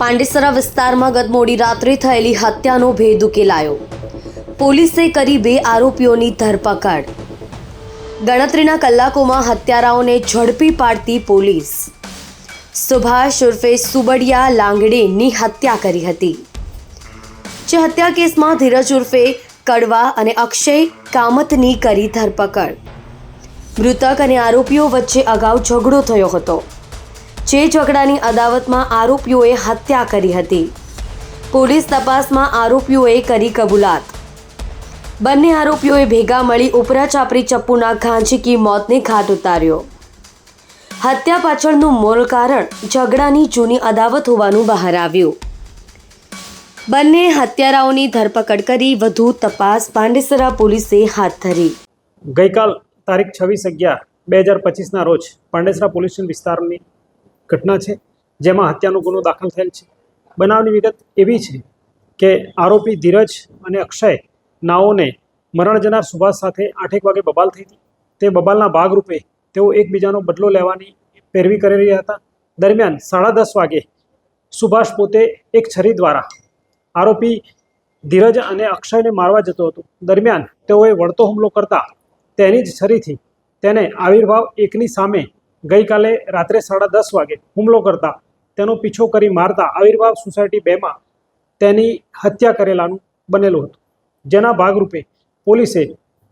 પાંડેસરા વિસ્તારમાં ગત મોડી રાત્રે થયેલી હત્યાનો ભેદ ઉકેલાયો. પોલીસે કરી બે આરોપીઓની ધરપકડ. ગણતરીના કલાકોમાં હત્યારાઓને ઝડપી પાડતી પોલીસ. સુભાષ ઉર્ફે સુબડિયા લાંગડેની હત્યા કરી હતી. જે હત્યા કેસમાં ધીરજ ઉર્ફે કડવા અને અક્ષય કામતની કરી ધરપકડ. મૃતક અને આરોપીઓ વચ્ચે અગાઉ ઝઘડો થયો હતો. જે ઝઘડાની અદાવતમાં આરોપીઓએ હત્યા કરી હતી. પોલીસ તપાસમાં આરોપીઓએ કરી કબૂલાત. બંને આરોપીઓએ ભેગા મળી ઉપરા ચાપરી ચપ્પુના ઘાંચીકી મોતને ઘાટ ઉતાર્યો. હત્યા પાછળનું મૂળ કારણ ઝઘડાની જૂની અદાવત હોવાનું બહાર આવ્યું. બંને હત્યારાઓની ધરપકડ કરી વધુ તપાસ પાંડેસરા પોલીસે હાથ ધરી. ગઈકાલ તારીખ છવ્વીસ અગિયાર, બે હજાર પચીસના રોજ પાંડેસરા પોલીસ સ્ટેશન વિસ્તારની ઘટના છે, જેમાં હત્યાનો ગુનો દાખલ થયેલ છે. બનાવની વિગત એવી છે કે આરોપી ધીરજ અને અક્ષય નાઓને મરણ જનાર સુભાષ સાથે આઠેક વાગે બબાલ થઈ હતી. તે બબાલના ભાગરૂપે તેઓ એકબીજાનો બદલો લેવાની પેરવી કરી રહ્યા હતા. દરમિયાન સાડા દસ વાગે સુભાષ પોતે એક છરી દ્વારા આરોપી ધીરજ અને અક્ષયને મારવા જતો હતો. દરમિયાન તેઓએ વળતો હુમલો કરતા તેની જ છરીથી તેને આવિર્ભાવ એકની સામે ગઈકાલે રાત્રે સાડા દસ વાગે હુમલો કરતા તેનો પીછો કરી મારતા આવિર્ભાવ સોસાયટી બેમાં તેની હત્યા કરેલાનું બનેલું હતું. જેના ભાગરૂપે પોલીસે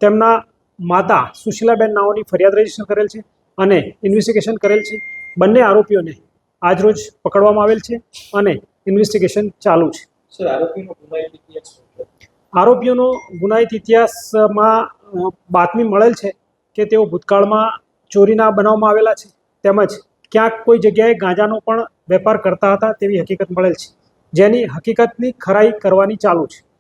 તેમના માતા સુશીલાબેન નાઓની ફરિયાદ રજિસ્ટર કરેલ છે અને ઇન્વેસ્ટિગેશન કરેલ છે. બંને આરોપીઓને આજરોજ પકડવામાં આવેલ છે અને ઇન્વેસ્ટિગેશન ચાલુ છે. આરોપીઓનો ગુનાહિત ઇતિહાસમાં બાતમી મળેલ છે કે તેઓ ભૂતકાળમાં ચોરીના બનાવમાં આવેલા છે. તેમજ ક્યાંક કોઈ જગ્યાએ ગાંજાનો પણ વેપાર કરતા હતા તેવી હકીકત મળેલ છે. જેની હકીકતની ખરાઈ કરવાની ચાલુ છે.